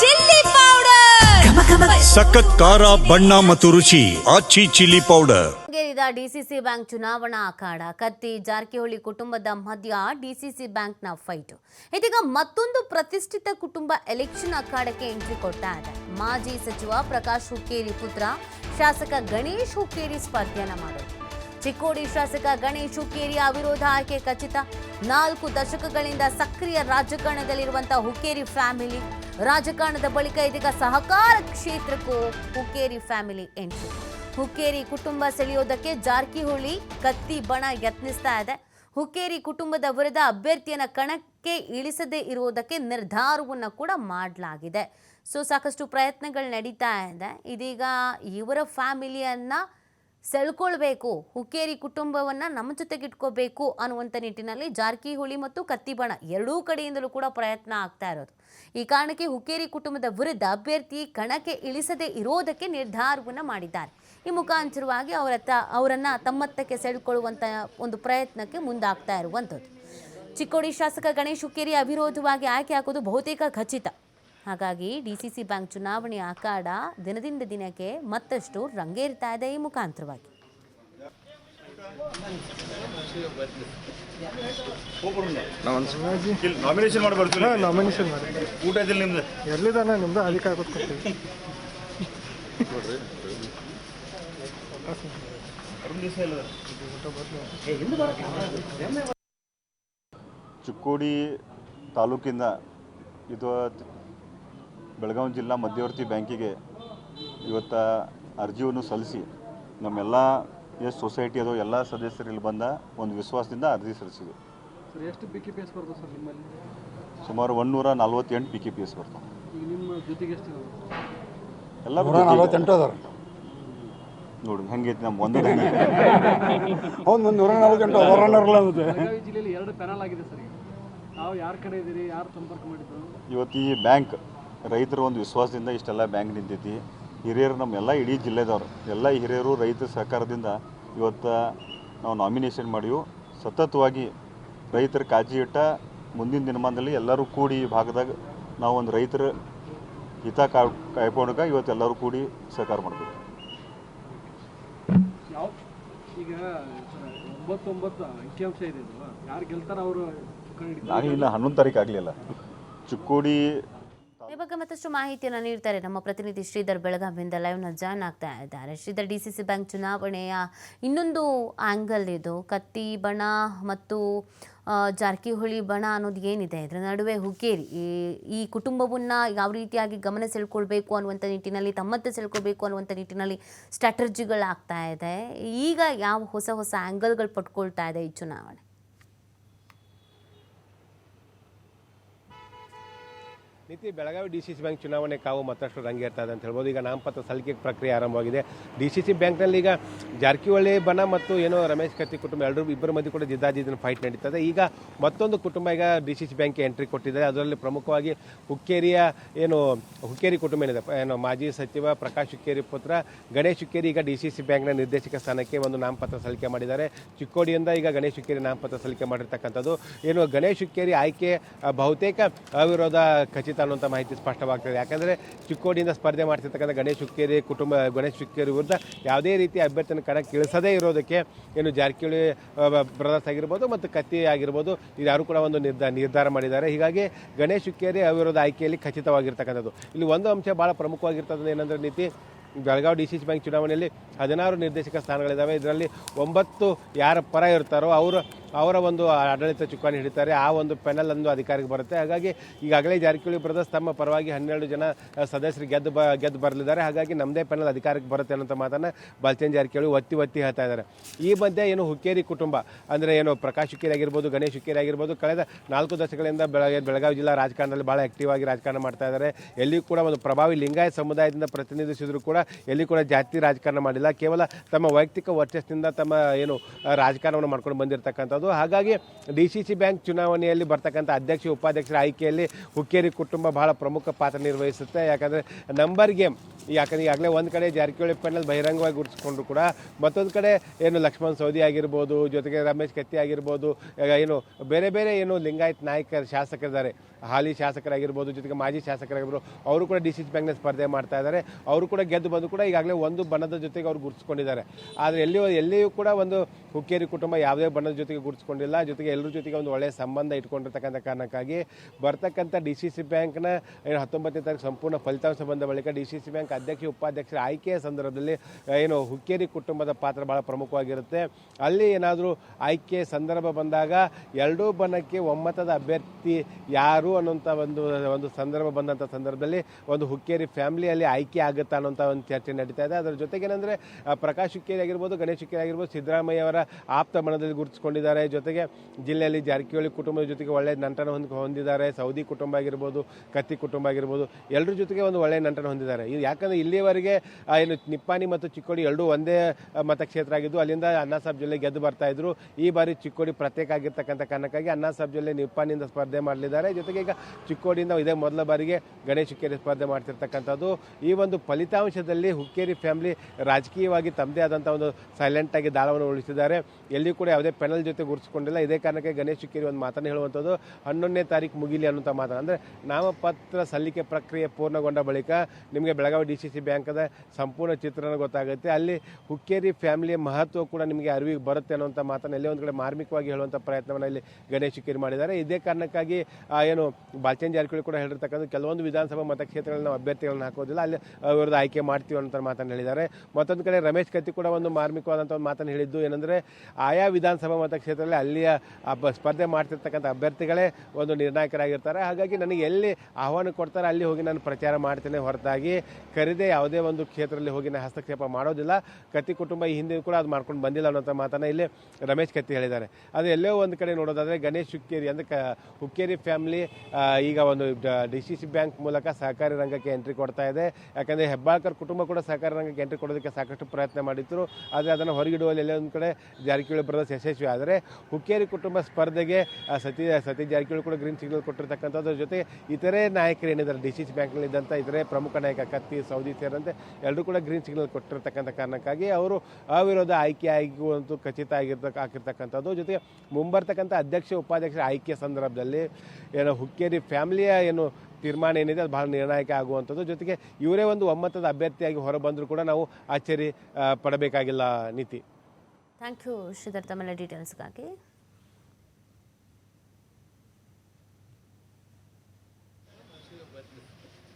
Chilli powder. ಸಖತ್ ಖಾರ ಬಣ್ಣ ಮತ್ತು ರುಚಿ ಆಚಿ ಚಿಲ್ಲಿ ಪೌಡರ್. ಶೃಂಗೇರಿದ ಡಿಸಿಸಿ ಬ್ಯಾಂಕ್ ಚುನಾವಣಾ ಅಖಾಡ ಕತ್ತಿ ಜಾರಕಿಹೊಳಿ ಕುಟುಂಬದ ಮಧ್ಯ ಡಿಸಿಸಿ ಬ್ಯಾಂಕ್ನ ಫೈಟ್. ಇದೀಗ ಮತ್ತೊಂದು ಪ್ರತಿಷ್ಠಿತ ಕುಟುಂಬ ಎಲೆಕ್ಷನ್ ಅಖಾಡಕ್ಕೆ ಎಂಟ್ರಿ ಕೊಡ್ತಾ ಇದೆ. ಮಾಜಿ ಸಚಿವ ಪ್ರಕಾಶ್ ಹುಕ್ಕೇರಿ ಪುತ್ರ ಶಾಸಕ ಗಣೇಶ್ ಹುಕ್ಕೇರಿ ಸ್ಪರ್ಧೆಯನ್ನ ಮಾಡೋದು. ಚಿಕ್ಕೋಡಿ ಶಾಸಕ ಗಣೇಶ್ ಹುಕ್ಕೇರಿ ಅವಿರೋಧ ಆಯ್ಕೆ ಖಚಿತ. ನಾಲ್ಕು ದಶಕಗಳಿಂದ ಸಕ್ರಿಯ ರಾಜಕಾರಣದಲ್ಲಿರುವಂತಹ ಹುಕ್ಕೇರಿ ಫ್ಯಾಮಿಲಿ. ರಾಜಕಾರಣದ ಬಳಿಕ ಇದೀಗ ಸಹಕಾರ ಕ್ಷೇತ್ರಕ್ಕೂ ಹುಕ್ಕೇರಿ ಫ್ಯಾಮಿಲಿ ಎಂಟ್ರಿ. ಹುಕ್ಕೇರಿ ಕುಟುಂಬ ಸೆಳೆಯೋದಕ್ಕೆ ಜಾರಕಿಹೊಳಿ ಕತ್ತಿ ಬಣ ಯತ್ನಿಸ್ತಾ ಇದೆ. ಹುಕ್ಕೇರಿ ಕುಟುಂಬದ ವಿರುದ್ಧ ಅಭ್ಯರ್ಥಿಯನ್ನ ಕಣಕ್ಕೆ ಇಳಿಸದೇ ಇರುವುದಕ್ಕೆ ನಿರ್ಧಾರವನ್ನು ಕೂಡ ಮಾಡಲಾಗಿದೆ. ಸೊ, ಸಾಕಷ್ಟು ಪ್ರಯತ್ನಗಳು ನಡೀತಾ ಇದೆ. ಇದೀಗ ಇವರ ಫ್ಯಾಮಿಲಿಯನ್ನ ಸೆಳ್ಕೊಳ್ಬೇಕು ಹುಕ್ಕೇರಿ ಕುಟುಂಬವನ್ನ ನಮ್ಮ ಜೊತೆಗೆ ಇಟ್ಕೋಬೇಕು ಅನ್ನುವಂಥ ನಿಟ್ಟಿನಲ್ಲಿ ಜಾರಕಿಹೊಳಿ ಮತ್ತು ಕತ್ತಿಬಣ ಎರಡೂ ಕಡೆಯಿಂದಲೂ ಕೂಡ ಪ್ರಯತ್ನ ಆಗ್ತಾ ಇರೋದು. ಈ ಕಾರಣಕ್ಕೆ ಹುಕ್ಕೇರಿ ಕುಟುಂಬದ ವಿರುದ್ಧ ಅಭ್ಯರ್ಥಿ ಕಣಕ್ಕೆ ಇಳಿಸದೆ ಇರೋದಕ್ಕೆ ನಿರ್ಧಾರವನ್ನು ಮಾಡಿದ್ದಾರೆ. ಈ ಮುಖಾಂತರವಾಗಿ ಅವರ ತ ಅವರನ್ನು ತಮ್ಮತ್ತಕ್ಕೆ ಸೆಳ್ಕೊಳ್ಳುವಂಥ ಒಂದು ಪ್ರಯತ್ನಕ್ಕೆ ಮುಂದಾಗ್ತಾ ಇರುವಂಥದ್ದು. ಚಿಕ್ಕೋಡಿ ಶಾಸಕ ಗಣೇಶ್ ಹುಕ್ಕೇರಿ ಅವಿರೋಧವಾಗಿ ಆಯ್ಕೆ ಹಾಕೋದು ಬಹುತೇಕ ಖಚಿತ. ಹಾಗಾಗಿ ಡಿಸಿಸಿ ಬ್ಯಾಂಕ್ ಚುನಾವಣೆ ಅಖಾಡ ದಿನದಿಂದ ದಿನಕ್ಕೆ ಮತ್ತಷ್ಟು ರಂಗೇರ್ತಾ ಇದೆ ಈ ಮುಖಾಂತರವಾಗಿ. ಎಲ್ಲಿದಾನೆ ನಿಮ್ದು? ಚಿಕ್ಕೋಡಿ ತಾಲೂಕಿಂದ ಇದು ಬೆಳಗಾವಿ ಜಿಲ್ಲಾ ಮಧ್ಯವರ್ತಿ ಬ್ಯಾಂಕಿಗೆ ಇವತ್ತು ಅರ್ಜಿಯನ್ನು ಸಲ್ಲಿಸಿ ನಮ್ಮೆಲ್ಲ ಎಷ್ಟು ಸೊಸೈಟಿ ಅದೋ ಎಲ್ಲ ಸದಸ್ಯರು ಇಲ್ಲಿ ಬಂದ ಒಂದು ವಿಶ್ವಾಸದಿಂದ ಅರ್ಜಿ ಸಲ್ಲಿಸಿದೆ ಸರ್ ಎಷ್ಟು ಪಿ ಕೆ ಪಿ ಎಸ್ ಬರ್ತದೆ ಸರ್ ನಿಮ್ಮಲ್ಲಿ? ಸುಮಾರು ಒಂದೂರ ನಲ್ವತ್ತೆಂಟು ಪಿ ಕೆ ಪಿ ಎಸ್ ಬರ್ತಾವೆ ಈಗ ನಿಮ್ಮ ಜೊತೆಗೆ ಎಷ್ಟು ಎಲ್ಲ ನಲವತ್ತೆಂಟು ಅದಾರ. ನೋಡಿ ಹೆಂಗೈತಿ ನಮ್ಮ ಒಂದು ಹೌದು ಒಂದು ನೂರ ನಲವತ್ತೆಂಟು ಬೆಳಗಾವಿ ಜಿಲ್ಲೆಯಲ್ಲಿ ಎರಡು ಪ್ಯಾನಲ್ ಆಗಿದೆ ಸರ್ ಈಗ. ತಾವು ಯಾರ ಕಡೆ ಇದ್ದೀರಿ? ಯಾರು ಸಂಪರ್ಕ ಮಾಡಿದ್ರು ಇವತ್ತು ಈ ಬ್ಯಾಂಕ್ ರೈತರ ಒಂದು ವಿಶ್ವಾಸದಿಂದ ಇಷ್ಟೆಲ್ಲ ಬ್ಯಾಂಕ್ ನಿಂತೈತಿ. ಹಿರಿಯರು ನಮ್ಮೆಲ್ಲ ಇಡೀ ಜಿಲ್ಲೆದವ್ರು ಎಲ್ಲ ಹಿರಿಯರು ರೈತರ ಸಹಕಾರದಿಂದ ಇವತ್ತು ನಾವು ನಾಮಿನೇಷನ್ ಮಾಡಿವು ಸತತವಾಗಿ ರೈತರ ಕಾಳಜಿ ಇಟ್ಟ ಮುಂದಿನ ದಿನಮಾನದಲ್ಲಿ ಎಲ್ಲರೂ ಕೂಡಿ ಈ ಭಾಗದಾಗ ನಾವು ಒಂದು ರೈತರ ಹಿತ ಕಾ ಕಾಯ್ಕೊಂಡಾಗ ಇವತ್ತು ಎಲ್ಲರೂ ಕೂಡಿ ಸಹಕಾರ ಮಾಡಬೇಕು. ನಾನು ಇನ್ನು ಹನ್ನೊಂದು ತಾರೀಕು ಆಗಲಿಲ್ಲ. ಚಿಕ್ಕೋಡಿ ಈ ಬಗ್ಗೆ ಮತ್ತಷ್ಟು ಮಾಹಿತಿಯನ್ನು ನೀಡ್ತಾರೆ ನಮ್ಮ ಪ್ರತಿನಿಧಿ ಶ್ರೀಧರ್ ಬೆಳಗಾವಿಯಿಂದ ಲೈವ್ನ ಜಾಯ್ನ್ ಆಗ್ತಾ ಇದ್ದಾರೆ. Sridhar D C C bank ಚುನಾವಣೆಯ ಇನ್ನೊಂದು ಆ್ಯಂಗಲ್ ಇದು. ಕತ್ತಿ, ಬಣ ಮತ್ತು ಜಾರಕಿಹೊಳಿ ಬಣ ಅನ್ನೋದು ಏನಿದೆ? ಇದರ ನಡುವೆ ಹುಕ್ಕೇರಿ. ಈ ಈ ಕುಟುಂಬವನ್ನು ಯಾವ ರೀತಿಯಾಗಿ ಗಮನ ಸೆಳ್ಕೊಳ್ಬೇಕು ಅನ್ನುವಂಥ ನಿಟ್ಟಿನಲ್ಲಿ, ತಮ್ಮತ್ತ ಸೆಳ್ಕೊಳ್ಬೇಕು ಅನ್ನುವಂಥ ನಿಟ್ಟಿನಲ್ಲಿ ಸ್ಟ್ರಾಟಜಿಗಳಾಗ್ತಾ ಇದೆ. ಈಗ ಯಾವ ಹೊಸ ಹೊಸ ಆ್ಯಂಗಲ್ಗಳು ಪಟ್ಕೊಳ್ತಾ ಇದೆ ಈ ಚುನಾವಣೆ? ನೀತಿ Belagavi D C C bank ಚುನಾವಣೆ ಕಾವು ಮತ್ತಷ್ಟು ರಂಗೇರ್ತಾ ಇದೆ ಅಂತ ಹೇಳ್ಬೋದು. ಈಗ ನಾಮಪತ್ರ ಸಲ್ಲಿಕೆ ಪ್ರಕ್ರಿಯೆ ಆರಂಭವಾಗಿದೆ. ಡಿ ಸಿ ಸಿ ಬ್ಯಾಂಕ್ನಲ್ಲಿ ಈಗ ಜಾರಕಿಹೊಳಿ, ಬನ ಮತ್ತು ಏನೋ ರಮೇಶ್ ಕತ್ತಿ ಕುಟುಂಬ ಎಲ್ಲರೂ ಇಬ್ಬರ ಮಧ್ಯೆ ಕೂಡ ಜಿದ್ದಾಜಿದ್ದಿನ ಫೈಟ್ ನಡೀತದೆ. ಈಗ ಮತ್ತೊಂದು ಕುಟುಂಬ ಈಗ ಡಿ ಸಿ ಸಿ ಬ್ಯಾಂಕ್ಗೆ ಎಂಟ್ರಿ ಕೊಟ್ಟಿದ್ದಾರೆ. ಅದರಲ್ಲಿ ಪ್ರಮುಖವಾಗಿ ಹುಕ್ಕೇರಿಯ ಏನು, ಹುಕ್ಕೇರಿ ಕುಟುಂಬ ಏನಿದೆ? ಏನು, ಮಾಜಿ ಸಚಿವ ಪ್ರಕಾಶ್ ಹುಕ್ಕೇರಿ ಪುತ್ರ, ಗಣೇಶ್ ಹುಕ್ಕೇರಿ ಈಗ ಡಿ ಸಿ ಸಿ ಬ್ಯಾಂಕ್ನ ನಿರ್ದೇಶಕ ಸ್ಥಾನಕ್ಕೆ ಒಂದು ನಾಮಪತ್ರ ಸಲ್ಲಿಕೆ ಮಾಡಿದ್ದಾರೆ. ಚಿಕ್ಕೋಡಿಯಿಂದ ಈಗ ಗಣೇಶ್ ಹುಕ್ಕೇರಿ ನಾಮಪತ್ರ ಸಲ್ಲಿಕೆ ಮಾಡಿರ್ತಕ್ಕಂಥದ್ದು. ಏನು, ಗಣೇಶ್ ಹುಕ್ಕೇರಿ ಆಯ್ಕೆ, ಬಹುತೇಕ ಅವಿರೋಧ ಖಚಿತ ಅನ್ನುವಂಥ ಮಾಹಿತಿ ಸ್ಪಷ್ಟವಾಗ್ತದೆ. ಯಾಕಂದರೆ ಚಿಕ್ಕೋಡಿಯಿಂದ ಸ್ಪರ್ಧೆ ಮಾಡ್ತಿರ್ತಕ್ಕಂಥ ಗಣೇಶ್ ಹುಕ್ಕೇರಿ, ಕುಟುಂಬ, ಗಣೇಶ್ ಹುಕ್ಕೇರಿ ವಿರುದ್ಧ ಯಾವುದೇ ರೀತಿ ಅಭ್ಯರ್ಥಿನ ಕಣಕ್ಕೆ ಇಳಿಸದೇ ಇರೋದಕ್ಕೆ ಏನು ಜಾರಕಿಹೊಳಿ ಬ್ರದರ್ಸ್ ಆಗಿರ್ಬೋದು ಮತ್ತು ಕತ್ತಿ ಆಗಿರ್ಬೋದು ಇದು ಯಾರು ಕೂಡ ಒಂದು ನಿರ್ಧಾರ ನಿರ್ಧಾರ ಮಾಡಿದ್ದಾರೆ. ಹೀಗಾಗಿ ಗಣೇಶ್ ಹುಕ್ಕೇರಿ ಅವಿರೋಧ ಆಯ್ಕೆಯಲ್ಲಿ ಖಚಿತವಾಗಿರ್ತಕ್ಕಂಥದ್ದು. ಇಲ್ಲಿ ಒಂದು ಅಂಶ ಭಾಳ ಪ್ರಮುಖವಾಗಿರ್ತದೆ ಏನಂದ್ರೆ ನೀತಿ, Belagavi D C C bank ಚುನಾವಣೆಯಲ್ಲಿ ಹದಿನಾರು ನಿರ್ದೇಶಕ ಸ್ಥಾನಗಳಿದ್ದಾವೆ. ಇದರಲ್ಲಿ ಒಂಬತ್ತು ಯಾರ ಪರ ಇರ್ತಾರೋ ಅವರು ಅವರ ಒಂದು ಆಡಳಿತ ಚುಕ್ಕಾಣಿ ಹಿಡಿತಾರೆ. ಆ ಒಂದು ಪೆನಲ್ ಒಂದು ಅಧಿಕಾರಕ್ಕೆ ಬರುತ್ತೆ. ಹಾಗಾಗಿ ಈಗಾಗಲೇ ಜಾರಕಿಹೊಳಿ ಬ್ರದರ್ಸ್ ತಮ್ಮ ಪರವಾಗಿ ಹನ್ನೆರಡು ಜನ ಸದಸ್ಯರು ಗೆದ್ದು ಬ, ಗೆದ್ದು ಬರಲಿದ್ದಾರೆ. ಹಾಗಾಗಿ ನಮ್ಮದೇ ಪೆನಲ್ ಅಧಿಕಾರಕ್ಕೆ ಬರುತ್ತೆ ಅನ್ನೋಂಥ ಮಾತನ್ನು ಬಾಲ್ಚಂದ್ ಜಾರಕಿಹೊಳಿ ಒತ್ತಿ ಒತ್ತಿ ಹೇಳ್ತಾ ಇದ್ದಾರೆ. ಈ ಮಧ್ಯೆ ಏನು ಹುಕ್ಕೇರಿ ಕುಟುಂಬ, ಅಂದರೆ ಏನು ಪ್ರಕಾಶ್ ಹುಕ್ಕೇರಿ ಆಗಿರ್ಬೋದು, ಗಣೇಶ್ ಹುಕ್ಕೇರಿ ಆಗಿರ್ಬೋದು, ಕಳೆದ ನಾಲ್ಕು ದಶಕಗಳಿಂದ ಬೆಳಗ್ಗೆ ಬೆಳಗಾವಿ ಜಿಲ್ಲಾ ರಾಜಕಾರಣದಲ್ಲಿ ಭಾಳ ಆಕ್ಟಿವ್ ಆಗಿ ರಾಜಕಾರಣ ಮಾಡ್ತಾ ಇದ್ದಾರೆ. ಎಲ್ಲಿ ಕೂಡ ಒಂದು ಪ್ರಭಾವಿ ಲಿಂಗಾಯತ್ ಸಮುದಾಯದಿಂದ ಪ್ರತಿನಿಧಿಸಿದ್ರು ಕೂಡ ಎಲ್ಲಿ ಕೂಡ ಜಾತಿ ರಾಜಕಾರಣ ಮಾಡಿಲ್ಲ. ಕೇವಲ ತಮ್ಮ ವೈಯಕ್ತಿಕ ವರ್ಚಸ್ಸಿನಿಂದ ತಮ್ಮ ಏನು ರಾಜಕಾರಣವನ್ನು ಮಾಡ್ಕೊಂಡು ಬಂದಿರತಕ್ಕಂಥದ್ದು ಹಾಗಾಗಿ ಡಿ ಸಿ ಸಿ ಬ್ಯಾಂಕ್ ಚುನಾವಣೆಯಲ್ಲಿ ಬರ್ತಕ್ಕಂಥ ಅಧ್ಯಕ್ಷ, ಉಪಾಧ್ಯಕ್ಷರ ಆಯ್ಕೆಯಲ್ಲಿ ಹುಕ್ಕೇರಿ ಕುಟುಂಬ ಬಹಳ ಪ್ರಮುಖ ಪಾತ್ರ ನಿರ್ವಹಿಸುತ್ತೆ. ಯಾಕಂದರೆ ನಂಬರ್ ಗೇಮ್ ಯಾಕಂದರೆ ಈಗಾಗಲೇ ಒಂದು ಕಡೆ ಜಾರಕಿಹೊಳಿ ಪೆನಲ್ ಬಹಿರಂಗವಾಗಿ ಗುರುತಿಸ್ಕೊಂಡ್ರು ಕೂಡ, ಮತ್ತೊಂದು ಕಡೆ ಏನು ಲಕ್ಷ್ಮಣ್ ಸೌದಿ ಆಗಿರ್ಬೋದು, ಜೊತೆಗೆ ರಮೇಶ್ ಕತ್ತಿ ಆಗಿರ್ಬೋದು ಏನು ಬೇರೆ ಬೇರೆ ಏನು ಲಿಂಗಾಯತ್ ನಾಯಕರು ಶಾಸಕರಿದ್ದಾರೆ. ಹಾಲಿ ಶಾಸಕರಾಗಿರ್ಬೋದು, ಜೊತೆಗೆ ಮಾಜಿ ಶಾಸಕರಾಗಿರ್ಬೋದು, ಅವರು ಕೂಡ ಡಿ ಸಿ ಸಿ ಬ್ಯಾಂಕ್ನ ಸ್ಪರ್ಧೆ ಮಾಡ್ತಾ ಇದ್ದಾರೆ. ಅವರು ಕೂಡ ಗೆದ್ದು ಬಂದು ಕೂಡ ಈಗಾಗಲೇ ಒಂದು ಬಣ್ಣದ ಜೊತೆಗೆ ಅವರು ಗುರುತಿಸ್ಕೊಂಡಿದ್ದಾರೆ. ಆದರೆ ಎಲ್ಲಿಯೂ ಎಲ್ಲಿಯೂ ಕೂಡ ಒಂದು ಹುಕ್ಕೇರಿ ಕುಟುಂಬ ಯಾವುದೇ ಬಣ್ಣದ ಜೊತೆಗೆ ಗುರುತಿಸ್ಕೊಂಡಿಲ್ಲ. ಜೊತೆಗೆ ಎಲ್ಲರ ಜೊತೆಗೆ ಒಂದು ಒಳ್ಳೆಯ ಸಂಬಂಧ ಇಟ್ಕೊಂಡಿರ್ತಕ್ಕಂಥ ಕಾರಣಕ್ಕಾಗಿ ಬರ್ತಕ್ಕಂಥ ಡಿ ಸಿ ಸಿ ಬ್ಯಾಂಕ್ನ ಹತ್ತೊಂಬತ್ತನೇ ತಾರೀಕು ಸಂಪೂರ್ಣ ಫಲಿತಾಂಶ ಬಂದ ಬಳಿಕ ಡಿ ಸಿ ಸಿ ಬ್ಯಾಂಕ್ ಅಧ್ಯಕ್ಷ, ಉಪಾಧ್ಯಕ್ಷರ ಆಯ್ಕೆಯ ಸಂದರ್ಭದಲ್ಲಿ ಏನು ಹುಕ್ಕೇರಿ ಕುಟುಂಬದ ಪಾತ್ರ ಭಾಳ ಪ್ರಮುಖವಾಗಿರುತ್ತೆ. ಅಲ್ಲಿ ಏನಾದರೂ ಆಯ್ಕೆ ಸಂದರ್ಭ ಬಂದಾಗ ಎರಡೂ ಬಣಕ್ಕೆ ಒಮ್ಮತದ ಅಭ್ಯರ್ಥಿ ಯಾರು ಅನ್ನೋಂಥ ಒಂದು ಒಂದು ಸಂದರ್ಭ ಬಂದಂಥ ಸಂದರ್ಭದಲ್ಲಿ ಒಂದು ಹುಕ್ಕೇರಿ ಫ್ಯಾಮಿಲಿಯಲ್ಲಿ ಆಯ್ಕೆ ಆಗುತ್ತಾ ಅನ್ನೋಂಥ ಒಂದು ಚರ್ಚೆ ನಡೀತಾ ಇದೆ. ಅದರ ಜೊತೆಗೆ ಏನಂದರೆ ಪ್ರಕಾಶ್ ಹುಕ್ಕೇರಿ ಆಗಿರ್ಬೋದು, ಗಣೇಶ್ ಹುಕ್ಕೇರಿ ಆಗಿರ್ಬೋದು, ಸಿದ್ದರಾಮಯ್ಯ ಅವರ ಆಪ್ತ ಬಣದಲ್ಲಿ ಗುರುತಿಸ್ಕೊಂಡಿದ್ದಾರೆ. ಜೊತೆಗೆ ಜಿಲ್ಲೆಯಲ್ಲಿ ಜಾರಕಿಹೊಳಿ ಕುಟುಂಬದ ಜೊತೆಗೆ ಒಳ್ಳೆಯ ನಂಟನ ಹೊಂದ್ ಹೊಂದಿದ್ದಾರೆ. ಸೌದಿ ಕುಟುಂಬ ಆಗಿರ್ಬೋದು, ಕತ್ತಿ ಕುಟುಂಬ ಆಗಿರ್ಬೋದು ಎಲ್ಲರ ಜೊತೆಗೆ ಒಂದು ಒಳ್ಳೆಯ ನಂಟನ ಹೊಂದಿದ್ದಾರೆ. ಇದು ಯಾಕಂದರೆ ಇಲ್ಲಿಯವರೆಗೆ ಏನು ನಿಪ್ಪಾಣಿ ಮತ್ತು ಚಿಕ್ಕೋಡಿ ಎರಡೂ ಒಂದೇ ಮತಕ್ಷೇತ್ರ ಆಗಿದ್ದು, ಅಲ್ಲಿಂದ ಅಣ್ಣಾ ಸಾಹೇಬ್ ಜಿಲ್ಲೆ ಗೆದ್ದು ಬರ್ತಾ ಇದ್ರು. ಈ ಬಾರಿ ಚಿಕ್ಕೋಡಿ ಪ್ರತ್ಯೇಕ ಆಗಿರ್ತಕ್ಕಂಥ ಕಾರಣಕ್ಕಾಗಿ ಅಣ್ಣಾ ಸಾಹೇಬ್ ಜಿಲ್ಲೆ ನಿಪ್ಪಾಣಿಯಿಂದ ಸ್ಪರ್ಧೆ ಮಾಡಲಿದ್ದಾರೆ. ಜೊತೆಗೆ ಈಗ ಚಿಕ್ಕೋಡಿಯಿಂದ ಇದೇ ಮೊದಲ ಬಾರಿಗೆ ಗಣೇಶ್ ಹುಕ್ಕೇರಿ ಸ್ಪರ್ಧೆ ಮಾಡ್ತಿರ್ತಕ್ಕಂಥದ್ದು. ಈ ಒಂದು ಫಲಿತಾಂಶದಲ್ಲಿ ಹುಕ್ಕೇರಿ ಫ್ಯಾಮಿಲಿ ರಾಜಕೀಯವಾಗಿ ತಮ್ಮದೇ ಆದಂಥ ಒಂದು ಸೈಲೆಂಟ್ ಆಗಿ ದಾಳವನ್ನು ಉಳಿಸಿದ್ದಾರೆ. ಎಲ್ಲಿ ಕೂಡ ಯಾವುದೇ ಪೆನಲ್ ಜೊತೆ ಗುರುತಿಸ್ಕೊಂಡಿಲ್ಲ. ಇದೇ ಕಾರಣಕ್ಕೆ ಗಣೇಶ್ ಹುಕ್ಕೇರಿ ಒಂದು ಮಾತನ್ನು ಹೇಳುವಂಥದ್ದು. ಹನ್ನೊಂದನೇ ತಾರೀಕು ಮುಗಿಲಿ ಅನ್ನುವಂಥ ಮಾತನ್ನು. ಅಂದರೆ ನಾಮಪತ್ರ ಸಲ್ಲಿಕೆ ಪ್ರಕ್ರಿಯೆ ಪೂರ್ಣಗೊಂಡ ಬಳಿಕ ನಿಮಗೆ ಬೆಳಗಾವಿ ಡಿ ಸಿ ಸಿ ಬ್ಯಾಂಕದ ಸಂಪೂರ್ಣ ಚಿತ್ರಣ ಗೊತ್ತಾಗುತ್ತೆ. ಅಲ್ಲಿ ಹುಕ್ಕೇರಿ ಫ್ಯಾಮಿಲಿಯ ಮಹತ್ವ ಕೂಡ ನಿಮಗೆ ಅರಿವಿಗೆ ಬರುತ್ತೆ ಅನ್ನುವಂಥ ಮಾತನ್ನು ಎಲ್ಲೇ ಒಂದು ಕಡೆ ಮಾರ್ಮಿಕವಾಗಿ ಹೇಳುವಂಥ ಪ್ರಯತ್ನವನ್ನು ಇಲ್ಲಿ ಗಣೇಶ್ ಹುಕ್ಕೇರಿ ಮಾಡಿದ್ದಾರೆ. ಇದೇ ಕಾರಣಕ್ಕಾಗಿ ಏನು ಬಾಲ್ಚಂದ್ ಜಾರಕಿಹೊಳಿ ಕೂಡ ಹೇಳಿರ್ತಕ್ಕಂಥ ಕೆಲವೊಂದು ವಿಧಾನಸಭಾ ಮತಕ್ಷೇತ್ರಗಳಲ್ಲಿ ನಾವು ಅಭ್ಯರ್ಥಿಗಳನ್ನು ಹಾಕೋದಿಲ್ಲ. ಅಲ್ಲಿ ಅವರದ್ದು ಆಯ್ಕೆ ಮಾಡ್ತೀವಿ ಅನ್ನೋ ಮಾತನ್ನು ಹೇಳಿದ್ದಾರೆ. ಮತ್ತೊಂದು ಕಡೆ ರಮೇಶ್ ಕತ್ತಿ ಕೂಡ ಒಂದು ಮಾರ್ಮಿಕವಾದಂಥ ಒಂದು ಮಾತನ್ನು ಹೇಳಿದ್ದು. ಏನಂದರೆ, ಆಯಾ ವಿಧಾನಸಭಾ ಮತಕ್ಷೇತ್ರದಲ್ಲಿ ಅಲ್ಲಿಯ ಸ್ಪರ್ಧೆ ಮಾಡ್ತಿರ್ತಕ್ಕಂಥ ಅಭ್ಯರ್ಥಿಗಳೇ ಒಂದು ನಿರ್ಣಾಯಕರಾಗಿರ್ತಾರೆ. ಹಾಗಾಗಿ ನನಗೆ ಎಲ್ಲಿ ಆಹ್ವಾನ ಕೊಡ್ತಾರೆ ಅಲ್ಲಿ ಹೋಗಿ ನಾನು ಪ್ರಚಾರ ಮಾಡ್ತೇನೆ ಹೊರತಾಗಿ. ಕರೆದೇ ಯಾವುದೇ ಒಂದು ಕ್ಷೇತ್ರದಲ್ಲಿ ಹೋಗಿ ನಾನು ಹಸ್ತಕ್ಷೇಪ ಮಾಡೋದಿಲ್ಲ. ಕತ್ತಿ ಕುಟುಂಬ ಈ ಹಿಂದೆ ಕೂಡ ಅದು ಮಾಡ್ಕೊಂಡು ಬಂದಿಲ್ಲ ಅನ್ನೋಂಥ ಮಾತನ್ನು ಇಲ್ಲಿ ರಮೇಶ್ ಕತ್ತಿ ಹೇಳಿದ್ದಾರೆ. ಅದು ಎಲ್ಲೋ ಒಂದು ಕಡೆ ನೋಡೋದಾದರೆ ಗಣೇಶ್ ಹುಕ್ಕೇರಿ ಅಂದರೆ ಕ ಹುಕ್ಕೇರಿ ಫ್ಯಾಮಿಲಿ ಈಗ ಒಂದು ಡಿ ಸಿ ಸಿ ಬ್ಯಾಂಕ್ ಮೂಲಕ ಸಹಕಾರಿ ರಂಗಕ್ಕೆ ಎಂಟ್ರಿ ಕೊಡ್ತಾ ಇದೆ. ಯಾಕಂದರೆ ಹೆಬ್ಬಾಳ್ಕರ್ ಕುಟುಂಬ ಕೂಡ ಸಹಕಾರಿ ರಂಗಕ್ಕೆ ಎಂಟ್ರಿ ಕೊಡೋದಕ್ಕೆ ಸಾಕಷ್ಟು ಪ್ರಯತ್ನ ಮಾಡಿದ್ರು. ಆದರೆ ಅದನ್ನು ಹೊರಗಿಡುವಲ್ಲಿ ಎಲ್ಲೋ ಒಂದು ಕಡೆ ಜಾರಕಿಹೊಳಿ ಬ್ರದರ್ಸ್ ಯಶಸ್ವಿ ಆದರೆ ಹುಕ್ಕೇರಿ ಕುಟುಂಬ ಸ್ಪರ್ಧೆಗೆ ಸತಿ ಸತಿ ಜಾರಕಿಹೊಳಿ ಕೂಡ ಗ್ರೀನ್ ಸಿಗ್ನಲ್ ಕೊಟ್ಟಿರ್ತಕ್ಕಂಥದ್ರ ಜೊತೆ ಇತರೆ ನಾಯಕರು ಏನಿದ್ದಾರೆ ಡಿ ಸಿ ಸಿ ಬ್ಯಾಂಕ್ನಲ್ಲಿ ಇದ್ದಂಥ ಇತರೆ ಪ್ರಮುಖ ನಾಯಕ ಕತ್ತಿ, ಸೌದಿ ಸೇರಿದಂತೆ ಎಲ್ಲರೂ ಕೂಡ ಗ್ರೀನ್ ಸಿಗ್ನಲ್ ಕೊಟ್ಟಿರ್ತಕ್ಕಂಥ ಕಾರಣಕ್ಕಾಗಿ ಅವರು ಅವಿರೋಧ ಆಯ್ಕೆ ಆಗುವಂತೂ ಖಚಿತ ಆಗಿರ್ತಕ್ಕ ಆಗಿರ್ತಕ್ಕಂಥದ್ದು ಜೊತೆಗೆ ಮುಂಬರ್ತಕ್ಕಂಥ ಅಧ್ಯಕ್ಷ ಉಪಾಧ್ಯಕ್ಷರ ಆಯ್ಕೆ ಸಂದರ್ಭದಲ್ಲಿ ಏನು ಹುಕ್ಕೇರಿ ಫ್ಯಾಮಿಲಿಯ ಏನು ತೀರ್ಮಾನ ಏನಿದೆ, ಅದು ಬಹಳ ನಿರ್ಣಾಯಕ ಆಗುವಂಥದ್ದು. ಜೊತೆಗೆ ಇವರೇ ಒಂದು ಒಮ್ಮತದ ಅಭ್ಯರ್ಥಿಯಾಗಿ ಹೊರಬಂದರೂ ಕೂಡ ನಾವು ಅಚ್ಚರಿ ಪಡಬೇಕಾಗಿಲ್ಲ ನೀತಿ. ಥ್ಯಾಂಕ್ ಯು ಶ್ರೀಧರ್ ತಮ್ಮೆಲ್ಲ ಡೀಟೇಲ್ಸ್ಗಾಗಿ.